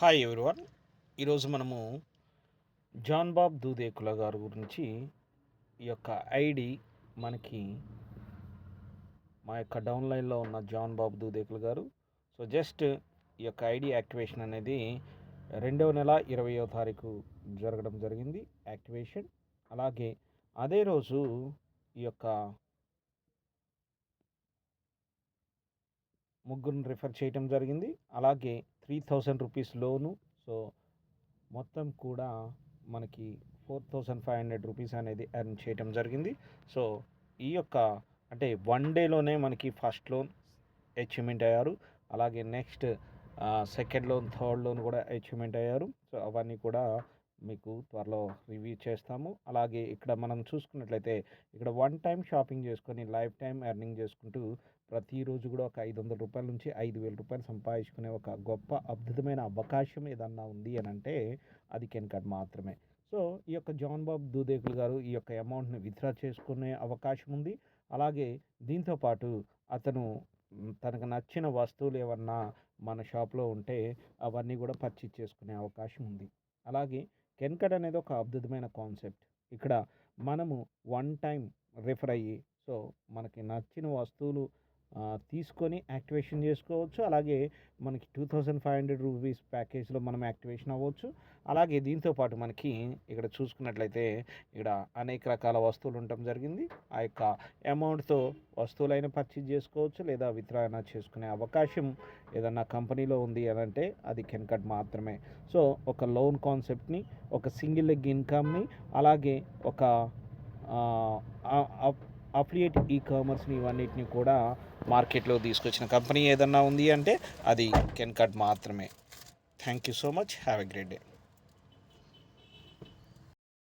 Hi everyone ఈరోజు మనము John Bob Dudekula గారి గురించి ఈ యొక్క ఐడి మనకి మా యొక్క డౌన్లైన్లో ఉన్న జాన్ బాబ్ దూదేకుల గారు. సో జస్ట్ ఈ యొక్క ఐడి యాక్టివేషన్ అనేది రెండవ నెల ఇరవయో తారీఖు జరగడం జరిగింది. యాక్టివేషన్. అలాగే అదే రోజు ఈ యొక్క ముగ్గురిని రిఫర్ చేయటం జరిగింది. అలాగే three thousand rupees loan. So మొత్తం కూడా మనకి four thousand five hundred rupees అనేది ఎర్న్ చేయటం జరిగింది. సో ఈ యొక్క అంటే వన్ డేలోనే మనకి ఫస్ట్ లోన్ అచీవ్మెంట్ అయ్యారు. అలాగే next second loan third loan కూడా అచీవ్మెంట్ అయ్యారు. సో అవన్నీ కూడా మీకు త్వరలో రివ్యూ చేస్తాము. అలాగే ఇక్కడ మనం చూసుకున్నట్లయితే ఇక్కడ వన్ టైం షాపింగ్ చేసుకొని లైఫ్ టైం ఎర్నింగ్ చేసుకుంటూ ప్రతిరోజు కూడా ఒక ఐదు వందల రూపాయల నుంచి ఐదు వేల రూపాయలు సంపాదించుకునే ఒక గొప్ప అద్భుతమైన అవకాశం ఏదన్నా ఉంది అని అంటే అది కెనకట్ మాత్రమే. సో ఈ యొక్క జాన్ బాబ్ దూదేకులు గారు ఈ యొక్క అమౌంట్ని విత్డ్రా చేసుకునే అవకాశం ఉంది. అలాగే దీంతో పాటు అతను తనకు నచ్చిన వస్తువులు ఏమన్నా మన షాప్లో ఉంటే అవన్నీ కూడా పర్చేజ్ చేసుకునే అవకాశం ఉంది. అలాగే కెన్కట్ అనేది ఒక అద్భుతమైన కాన్సెప్ట్. ఇక్కడ మనము వన్ టైం రిఫర్ అయ్యి సో మనకి నచ్చిన వస్తువులు తీసుకొని యాక్టివేషన్ చేసుకోవచ్చు. అలాగే మనకి two thousand five hundred rupees ప్యాకేజ్లో మనం యాక్టివేషన్ అవ్వచ్చు. అలాగే దీంతో పాటు మనకి ఇక్కడ చూసుకున్నట్లయితే ఇక్కడ అనేక రకాల వస్తువులు ఉండటం జరిగింది. ఆ యొక్క అమౌంట్తో వస్తువులైనా పర్చేజ్ చేసుకోవచ్చు లేదా విత్రాయన చేసుకునే అవకాశం ఏదన్నా కంపెనీలో ఉంది అని అంటే అది కెన్కట్ మాత్రమే. సో ఒక లోన్ కాన్సెప్ట్ని ఒక సింగిల్ లెగ్ ఇన్కమ్ని అలాగే ఒక అఫిలియేట్ ఈ కామర్స్ని ఇవన్నిటిని కూడా మార్కెట్లో తీసుకొచ్చిన కంపెనీ ఏదన్నా ఉంది అంటే అది కెన్కట్ మాత్రమే. Thank you so much have a great day